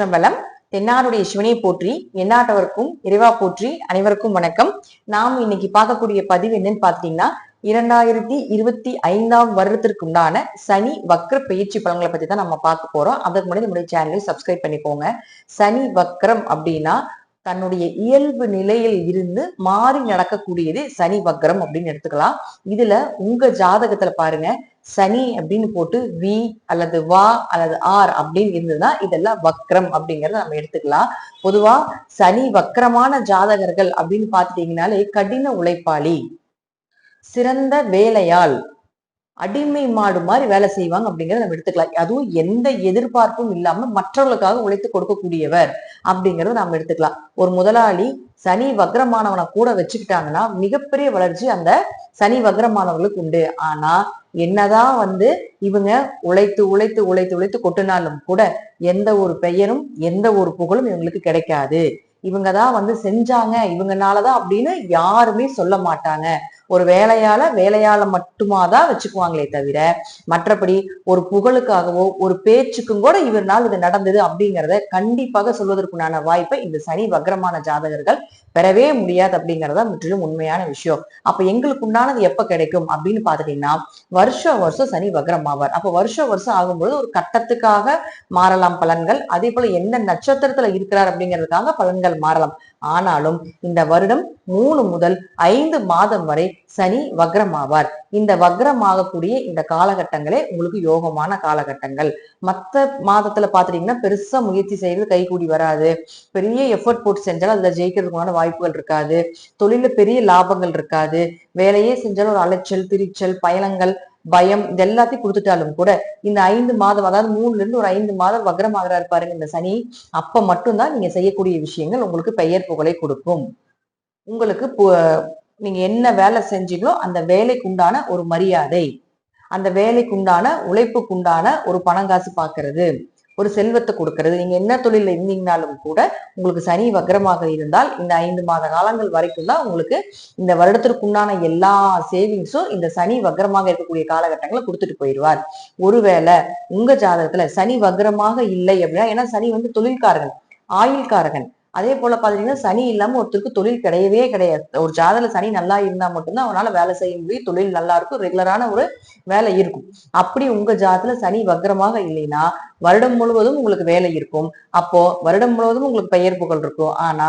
திருச்சிற்றம்பலம் தென்னாருடைய சிவனை போற்றி எந்நாட்டவருக்கும் இறைவா போற்றி அனைவருக்கும் வணக்கம். நாம் இன்னைக்கு பார்க்கக்கூடிய பதிவு என்னன்னு பாத்தீங்கன்னா இரண்டாயிரத்தி இருபத்தி ஐந்தாம் வருடத்திற்கு உண்டான சனி வக்ர பயிற்சி பலன்களை பத்தி தான் நம்ம பார்க்க போறோம். அதுக்கு முன்னாடி நம்முடைய சேனலை சப்ஸ்கிரைப் பண்ணிக்கோங்க. சனி வக்ரம் அப்படின்னா தன்னுடைய இயல்பு நிலையில் இருந்து மாறி நடக்கக்கூடியது சனி வக்ரம் அப்படின்னு எடுத்துக்கலாம். இதுல உங்க ஜாதகத்துல பாருங்க. சனி அப்படின்னு போட்டு வி அல்லது வா அல்லது ஆர் அப்படின்னு இருந்ததுன்னா இதெல்லாம் வக்ரம் அப்படிங்கறத நம்ம எடுத்துக்கலாம். பொதுவா சனி வக்ரமான ஜாதகர்கள் அப்படின்னு பாத்துட்டீங்கனாலே கடின உழைப்பாளி சிறந்த வேலையாள் அடிமை மாடு மாதிரி வேலை செய்வாங்க அப்படிங்கறத நம்ம எடுத்துக்கலாம். அதுவும் எந்த எதிர்பார்ப்பும் இல்லாம மற்றவர்களுக்காக உழைத்து கொடுக்கக்கூடியவர். அப்படிங்கறத நம்ம எடுத்துக்கலாம். ஒரு முதலாளி சனி வக்ரமானவனை கூட வச்சுக்கிட்டாங்கன்னா மிகப்பெரிய வளர்ச்சி அந்த சனி வக்ரமானவர்களுக்கு உண்டு. ஆனா என்னதான் வந்து இவங்க உழைத்து உழைத்து உழைத்து உழைத்து கொட்டினாலும் கூட எந்த ஒரு பெயரும் எந்த ஒரு புகழும் இவங்களுக்கு கிடைக்காது. இவங்க தான் வந்து செஞ்சாங்க இவங்கனாலதான் அப்படின்னு யாருமே சொல்ல மாட்டாங்க. ஒரு வேலையால வேலையால மட்டுமா தான் வச்சுக்குவாங்களே தவிர மற்றபடி ஒரு புகழுக்காகவோ ஒரு பேச்சுக்கும் கூட இவர்னால் இது நடந்தது அப்படிங்கிறத கண்டிப்பாக சொல்வதற்குண்டான வாய்ப்பை இந்த சனி வக்ரமான ஜாதகர்கள் பெறவே முடியாது அப்படிங்கறத முற்றிலும் உண்மையான விஷயம். அப்ப எங்களுக்கு உண்டானது எப்ப கிடைக்கும் அப்படின்னு பாத்துட்டீங்கன்னா வருஷம் வருஷம் சனி வக்ரம் ஆவார். அப்ப வருஷம் வருஷம் ஆகும்போது ஒரு கட்டத்துக்காக மாறலாம் பலன்கள் அதே போல எந்த நட்சத்திரத்துல இருக்கிறார் அப்படிங்கிறதுக்காக பலன்கள் மாறலாம். ஆனாலும் இந்த வருடம் மூணு முதல் ஐந்து மாதம் வரை சனி வக்ரமாவார். இந்த வக்ரமாகக்கூடிய இந்த காலகட்டங்களே உங்களுக்கு யோகமான காலகட்டங்கள். மற்ற மாதத்துல பாத்துட்டீங்கன்னா பெருசா முயற்சி செய்யறது கைகூடி வராது. பெரிய எஃபர்ட் போட்டு செஞ்சாலும் அதுல ஜெயிக்கிறதுக்கான வாய்ப்புகள் இருக்காது. தொழில பெரிய லாபங்கள் இருக்காது. வேலையே செஞ்சாலும் ஒரு அலைச்சல் திரிச்சல் பயணங்கள் பயம் இது எல்லாத்தையும் கொடுத்துட்டாலும் கூட இந்த ஐந்து மாதம் அதாவது மூணுல இருந்து ஒரு ஐந்து மாதம் வக்ரமாகிறாரு பாருங்க இந்த சனி. அப்ப மட்டும்தான் நீங்க செய்யக்கூடிய விஷயங்கள் உங்களுக்கு பெயர் புகழை கொடுக்கும். உங்களுக்கு பு- நீங்க என்ன வேலை செஞ்சீங்களோ அந்த வேலைக்கு உண்டான ஒரு மரியாதை. அந்த வேலைக்கு உண்டான உழைப்புக்கு உண்டான ஒரு பணங்காசு பாக்குறது ஒரு செல்வத்தை கொடுக்கறது. நீங்க என்ன தொழில இருந்தீங்கனாலும் கூட உங்களுக்கு சனி வக்கரமாக இருந்தால் இந்த ஐந்து மாத காலங்கள் வரைக்கும் தான் உங்களுக்கு இந்த வருடத்திற்குண்டான எல்லா சேவிங்ஸும் இந்த சனி வக்கரமாக இருக்கக்கூடிய காலகட்டங்களை கொடுத்துட்டு போயிடுவார். ஒருவேளை உங்க ஜாதகத்துல சனி வக்கரமாக இல்லை அப்படின்னா ஏன்னா சனி வந்து தொழில்காரகன் ஆயுள்காரகன். அதே போல பாத்தீங்கன்னா சனி இல்லாம ஒருத்தருக்கு தொழில் கிடையவே கிடையாது. ஒரு ஜாதகத்துல சனி நல்லா இருந்தா மட்டும்தான் அவனால வேலை செய்ய முடியும். தொழில் நல்லா இருக்கும். ரெகுலரான ஒரு வேலை இருக்கும். அப்படி உங்க ஜாதகத்துல சனி வக்ரமாக இல்லைன்னா வருடம் முழுவதும் உங்களுக்கு வேலை இருக்கும். அப்போ வருடம் முழுவதும் உங்களுக்கு பெயர் புகழ் இருக்கும். ஆனா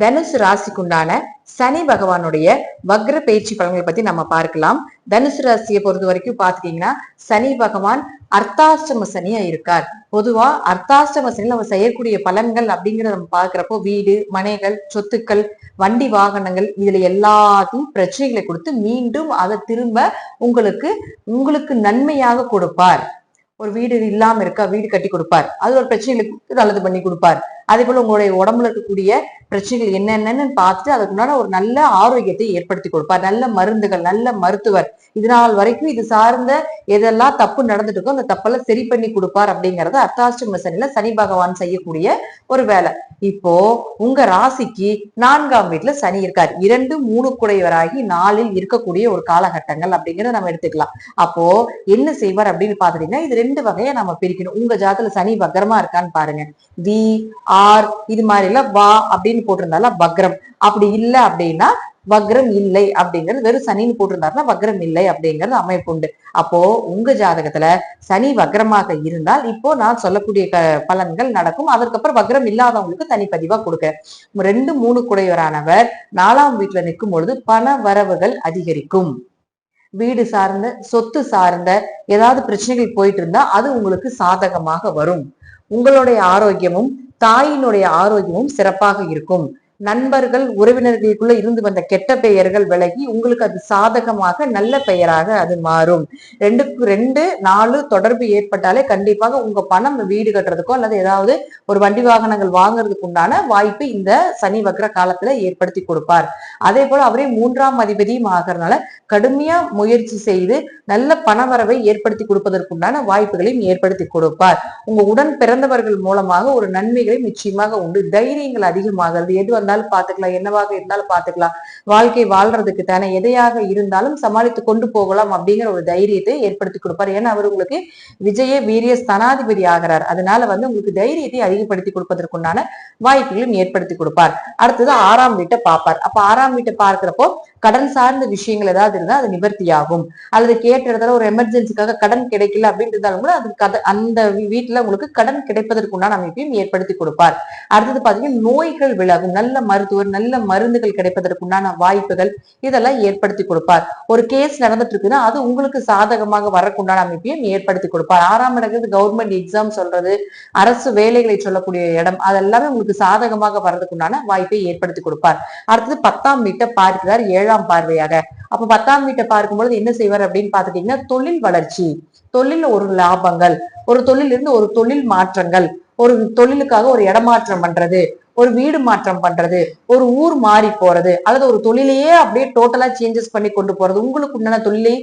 தனுசு ராசிக்குண்டான சனி பகவானுடைய வக்ர பயிற்சி பலன்களை பத்தி நம்ம பார்க்கலாம். தனுசு ராசியை பொறுத்த வரைக்கும் பாத்துட்டீங்கன்னா சனி பகவான் அர்த்தாஷ்டம சனியா இருக்கார். பொதுவா அர்த்தாஷ்டம சனி நம்ம செய்யக்கூடிய பலன்கள் அப்படிங்கிறத நம்ம பாக்குறப்போ வீடு மனைகள் சொத்துக்கள் வண்டி வாகனங்கள் இதுல எல்லாத்தையும் பிரச்சனைகளை கொடுத்து மீண்டும் அதை திரும்ப உங்களுக்கு உங்களுக்கு நன்மையாக கொடுப்பார். ஒரு வீடு இல்லாம இருக்கா வீடு கட்டி கொடுப்பார். அது ஒரு பிரச்சனைகளை கொடுத்து நல்லது பண்ணி கொடுப்பார். அதே போல உங்களுடைய உடம்புல இருக்கக்கூடிய பிரச்சனைகள் என்னென்னு பார்த்துட்டு அதுக்கு ஒரு நல்ல ஆரோக்கியத்தை ஏற்படுத்தி கொடுப்பார். நல்ல மருந்துகள் நல்ல மருத்துவர். இது நாள் வரைக்கும் இது சார்ந்த எதெல்லாம் தப்பு நடந்துட்டு இருக்கோ அந்த தப்பெல்லாம் சரி பண்ணி கொடுப்பார் அப்படிங்கறது அர்த்தாஷ்டம சனில சனி பகவான் செய்யக்கூடிய ஒரு வேலை. இப்போ உங்க ராசிக்கு நான்காம் வீட்டுல சனி இருக்கார். இரண்டு மூணு குடையவராகி நாளில் இருக்கக்கூடிய ஒரு காலகட்டங்கள் அப்படிங்கறத நம்ம எடுத்துக்கலாம். அப்போ என்ன செய்வார் அப்படின்னு பாத்துட்டீங்கன்னா இது ரெண்டு வகையை நம்ம பிரிக்கணும். உங்க ஜாதத்துல சனி பக்கரமா இருக்கான்னு பாருங்க. தி ஆர் இது மாதிரி எல்லாம் வா அப்படின்னு போட்டிருந்தாலும் வக்ரம். அப்படி இல்லை அப்படின்னா வக்ரம் இல்லை அப்படிங்கிறது வெறும் சனின்னு போட்டிருந்தாருன்னா வக்ரம் இல்லை அப்படிங்கிறது அமைப்பு உண்டு. அப்போ உங்க ஜாதகத்துல சனி வக்ரமாக இருந்தால் இப்போ நான் சொல்லக்கூடிய பலன்கள் நடக்கும். அதற்கப்புறம் வக்ரம் இல்லாதவங்களுக்கு தனிப்பதிவா கொடுக்க. ரெண்டு மூணு குடையவரானவர் நாலாம் வீட்டுல நிற்கும் பொழுது பண வரவுகள் அதிகரிக்கும். வீடு சார்ந்த சொத்து சார்ந்த ஏதாவது பிரச்சனைகள் போயிட்டு இருந்தா அது உங்களுக்கு சாதகமாக வரும். உங்களுடைய ஆரோக்கியமும் தாயினுடைய ஆரோக்கியமும் சிறப்பாக இருக்கும். நண்பர்கள் உறவினர்களுக்குள்ள இருந்து வந்த கெட்ட பெயர்கள் விலகி உங்களுக்கு அது சாதகமாக நல்ல பெயராக அது மாறும். ரெண்டுக்கு ரெண்டு நாலு தொடர்பு ஏற்பட்டாலே கண்டிப்பாக உங்க பணம் வீடு கட்டுறதுக்கோ அல்லது ஏதாவது ஒரு வண்டி வாகனங்கள் வாங்குறதுக்கு உண்டான வாய்ப்பு இந்த சனி வக்ர காலத்துல ஏற்படுத்தி கொடுப்பார். அதே போல அவரே மூன்றாம் அதிபதியும் ஆகிறதுனால கடுமையா முயற்சி செய்து நல்ல பணவரவை ஏற்படுத்தி கொடுப்பதற்குண்டான வாய்ப்புகளையும் ஏற்படுத்தி கொடுப்பார். உங்க உடன் பிறந்தவர்கள் மூலமாக ஒரு நன்மைகளை நிச்சயமாக உண்டு. தைரியங்கள் அதிகமாகிறது. எது வந்தாலும் பாத்துக்கலாம் என்னவாக இருந்தாலும் பாத்துக்கலாம். வாழ்க்கை வாழ்றதுக்கு தானே எதையாக இருந்தாலும் சமாளித்து கொண்டு போகலாம் அப்படிங்கிற ஒரு தைரியத்தை ஏற்படுத்தி கொடுப்பார். ஏன்னா அவர் உங்களுக்கு விஜய வீரிய ஸ்தானாதிபதி ஆகிறார். அதனால வந்து உங்களுக்கு தைரியத்தை அதிகப்படுத்தி கொடுப்பதற்குண்டான வாய்ப்புகளும் ஏற்படுத்தி கொடுப்பார். அடுத்தது ஆறாம் வீட்டை பார்ப்பார். அப்ப ஆறாம் வீட்டை பார்க்கிறப்போ கடன் சார்ந்த விஷயங்கள் ஏதாவது இருந்தால் அது நிவர்த்தியாகும். அல்லது கேட்ட இடத்துல ஒரு எமர்ஜென்சிக்காக கடன் கிடைக்கல அப்படின்னு இருந்தாலும் கூட அது கத அந்த வீட்டுல உங்களுக்கு கடன் கிடைப்பதற்குண்டான அமைப்பையும் ஏற்படுத்தி கொடுப்பார். அடுத்தது பார்த்தீங்கன்னா நோய்கள் விலகும் நல்ல மருத்துவர் நல்ல மருந்துகள் கிடைப்பதற்குண்டான வாய்ப்புகள் இதெல்லாம் ஏற்படுத்தி கொடுப்பார். ஒரு கேஸ் நடந்துட்டு இருக்குன்னா அது உங்களுக்கு சாதகமாக வரக்குண்டான அமைப்பையும் ஏற்படுத்தி கொடுப்பார். ஆறாம் இடங்கிறது கவர்மெண்ட் எக்ஸாம் சொல்றது அரசு வேலைகளை சொல்லக்கூடிய இடம் அதெல்லாமே உங்களுக்கு சாதகமாக வர்றதுக்குண்டான வாய்ப்பை ஏற்படுத்தி கொடுப்பார். அடுத்தது பத்தாம் வீட்டை பார்க்கிறார் ஏழாம் பார்வையாக. அப்ப பத்தாம் வீட்டை பார்க்கும்பொழுது என்ன செய்வார் அப்படின்னு பாத்துட்டீங்கன்னா தொழில் வளர்ச்சி தொழில் ஒரு லாபங்கள் ஒரு தொழில் இருந்து ஒரு தொழில் மாற்றங்கள் ஒரு தொழிலுக்காக ஒரு இடமாற்றம் பண்றது ஒரு வீடு மாற்றம் பண்றது ஒரு ஊர் மாறி போறது அல்லது ஒரு தொழிலையே அப்படியே டோட்டலா சேஞ்சஸ் பண்ணி கொண்டு போறது உங்களுக்கு உண்டான தொழிலை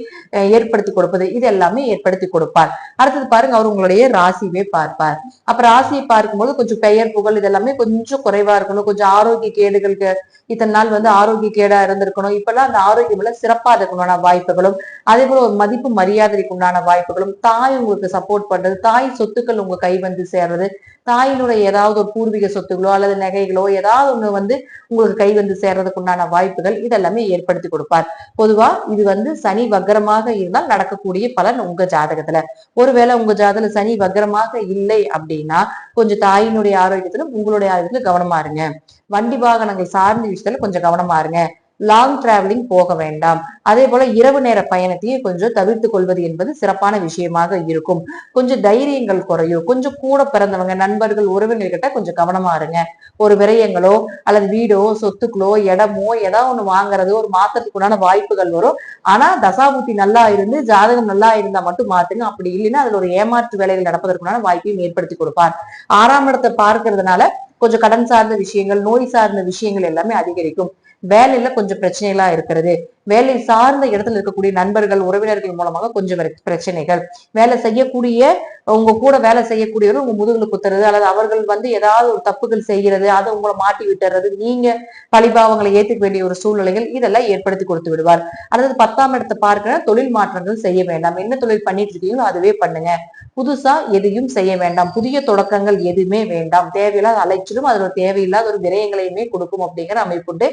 ஏற்படுத்தி கொடுப்பது இது எல்லாமே ஏற்படுத்தி கொடுப்பார். அடுத்தது பாருங்க அவர் உங்களுடைய ராசியவே பார்ப்பார். அப்ப ராசியை பார்க்கும்போது கொஞ்சம் பெயர் புகழ் இதெல்லாமே கொஞ்சம் குறைவா இருக்கணும். கொஞ்சம் ஆரோக்கிய கேடுகளுக்கு இத்தனை நாள் வந்து ஆரோக்கிய கேடா இருந்திருக்கணும். இப்பெல்லாம் அந்த ஆரோக்கியம் எல்லாம் சிறப்பா இருக்கணும்னா வாய்ப்புகளும் அதே போல ஒரு மதிப்பு மரியாதைக்கு உண்டான வாய்ப்புகளும் தாய் உங்களுக்கு சப்போர்ட் பண்றது தாய் சொத்துக்கள் உங்க கை வந்து சேர்றது தாயினுடைய ஏதாவது ஒரு பூர்வீக சொத்துகளோ அல்லது நகைகளோ ஏதாவது ஒண்ணு வந்து உங்களுக்கு கை வந்து சேர்றதுக்கு உண்டான வாய்ப்புகள் இதெல்லாமே ஏற்படுத்தி கொடுப்பார். பொதுவா இது வந்து சனி வக்கரமாக இருந்தால் நடக்கக்கூடிய பலன் உங்க ஜாதகத்துல. ஒருவேளை உங்க ஜாதகத்துல சனி வக்கரமாக இல்லை அப்படின்னா கொஞ்சம் தாயினுடைய ஆரோக்கியத்திலும் உங்களுடைய ஆரோக்கியத்துல கவனமா இருங்க. வண்டி வாகனங்கள் சார்ந்த விஷயத்துல கொஞ்சம் கவனமா இருங்க. லாங் டிராவலிங் போக வேண்டாம். அதே போல இரவு நேர பயணத்தையும் கொஞ்சம் தவிர்த்து கொள்வது என்பது சிறப்பான விஷயமாக இருக்கும். கொஞ்சம் தைரியங்கள் குறையும். கொஞ்சம் கூட பிறந்தவங்க நண்பர்கள் உறவினர்கள் கிட்ட கொஞ்சம் கவனமா இருங்க. ஒரு விரயங்களோ அல்லது வீடோ சொத்துக்களோ இடமோ ஏதாவது ஒண்ணு வாங்குறது ஒரு மாத்தத்துக்குண்டான வாய்ப்புகள் வரும். ஆனா தசாபுத்தி நல்லா இருந்து ஜாதகம் நல்லா இருந்தா மட்டும் மாத்துங்க. அப்படி இல்லைன்னா அதுல ஒரு ஏமாற்று வேலைகள் நடப்பதற்குண்டான வாய்ப்பையும் ஏற்படுத்தி கொடுப்பார். ஆறாம் இடத்தை பார்க்கறதுனால கொஞ்சம் கடன் சார்ந்த விஷயங்கள் நோய் சார்ந்த விஷயங்கள் எல்லாமே அதிகரிக்கும். வேலையில கொஞ்சம் பிரச்சனைகளா இருக்கிறது. வேலை சார்ந்த இடத்துல இருக்கக்கூடிய நண்பர்கள் உறவினர்கள் மூலமாக கொஞ்சம் பிரச்சனைகள். வேலை செய்யக்கூடிய உங்க கூட வேலை செய்யக்கூடியவர் உங்க முதுகுல குத்துறது அல்லது அவர்கள் வந்து ஏதாவது ஒரு தப்புகள் செய்கிறது அதை உங்களை மாட்டி விட்டுறது நீங்க பழிபாவங்களை ஏத்துக்க வேண்டிய ஒரு சூழ்நிலைகள் இதெல்லாம் ஏற்படுத்தி கொடுத்து விடுவார். அதாவது பத்தாம் இடத்தை பார்க்கிற தொழில் மாற்றங்கள் செய்ய வேண்டாம். என்ன தொழில் பண்ணிட்டு இருக்கீங்களோ அதுவே பண்ணுங்க. புதுசா எதையும் செய்ய வேண்டாம். புதிய தொடக்கங்கள் எதுவுமே வேண்டாம். தேவையில்லாத அலைச்சலும் அதுல தேவையில்லாத ஒரு விரயங்களையுமே கொடுக்கும் அப்படிங்கிற அமைப்புண்டு.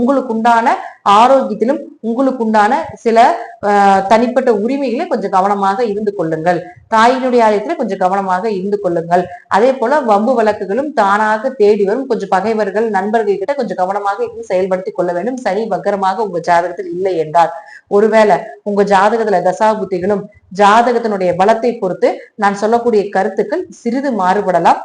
உங்களுக்கு உண்டான ஆரோக்கியத்திலும் உங்களுக்கு உண்டான சில தனிப்பட்ட உரிமைகளை கொஞ்சம் கவனமாக இருந்து கொள்ளுங்கள். தாயினுடைய ஆலயத்துல கொஞ்சம் கவனமாக இருந்து கொள்ளுங்கள். அதே போல வம்பு வழக்குகளும் தானாக தேடி வரும். கொஞ்சம் பகைவர்கள் நண்பர்கள் கிட்ட கொஞ்சம் கவனமாக இருந்து செயல்படுத்தி கொள்ள வேண்டும். சனி வக்கரமாக உங்க ஜாதகத்தில் இல்லை என்றால். ஒருவேளை உங்க ஜாதகத்துல தசா புத்திகளும் ஜாதகத்தினுடைய பலத்தை பொறுத்து நான் சொல்லக்கூடிய கருத்துக்கள் சிறிது மாறுபடலாம்.